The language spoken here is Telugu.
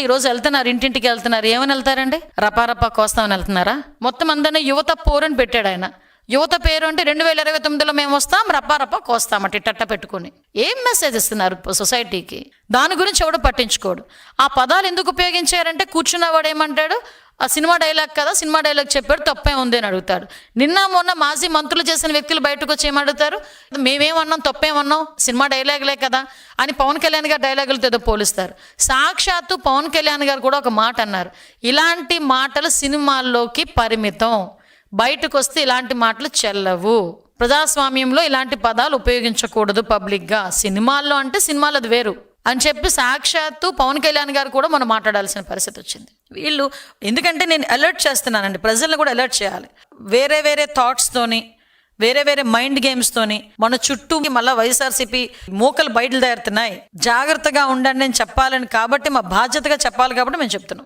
ఈ రోజు వెళ్తున్నారు ఇంటింటికి వెళ్తున్నారు. ఏమని వెళ్తారండి? రపారపా కోస్తామని వెళ్తున్నారా? మొత్తం అందరినీ యువత పోరని పెట్టాడు ఆయన. యువత పేరు అంటే రెండు వేల ఇరవై తొమ్మిదిలో మేము వస్తాం రప్పారప్ప కోస్తామట టట్ట పెట్టుకుని. ఏం మెసేజ్ ఇస్తున్నారు సొసైటీకి దాని గురించి ఎవడు పట్టించుకోడు. ఆ పదాలు ఎందుకు ఉపయోగించారంటే కూర్చున్నవాడు ఏమంటాడు? ఆ సినిమా డైలాగ్ కదా సినిమా డైలాగ్ చెప్పాడు తప్పే ఉంది అని అడుగుతాడు. నిన్న మొన్న మాజీ మంత్రులు చేసిన వ్యక్తులు బయటకు వచ్చి ఏమడుగుతారు? మేమేమన్నాం తప్పేమన్నాం సినిమా డైలాగులే కదా అని పవన్ కళ్యాణ్ గారు డైలాగులతో ఏదో పోలుస్తారు. సాక్షాత్తు పవన్ కళ్యాణ్ గారు కూడా ఒక మాట అన్నారు. ఇలాంటి మాటలు సినిమాల్లోకి పరిమితం. బయటకు వస్తే ఇలాంటి మాటలు చెల్లవు. ప్రజాస్వామ్యంలో ఇలాంటి పదాలు ఉపయోగించకూడదు పబ్లిక్గా. సినిమాల్లో అంటే సినిమాలు అది వేరు. అని చెప్పి సాక్షాత్తు పవన్ కళ్యాణ్ గారు కూడా మనం మాట్లాడాల్సిన పరిస్థితి వచ్చింది. వీళ్ళు ఎందుకంటే నేను అలర్ట్ చేస్తున్నానండి. ప్రజలను కూడా అలర్ట్ చేయాలి. వేరే వేరే థాట్స్తోని వేరే వేరే మైండ్ గేమ్స్తోని మన చుట్టూ మళ్ళీ వైఎస్ఆర్సీపీ మూకలు బయటలు తేరుతున్నాయి జాగ్రత్తగా ఉండండి అని చెప్పాలని కాబట్టి మా బాధ్యతగా చెప్పాలి కాబట్టి మేము చెప్తున్నాం.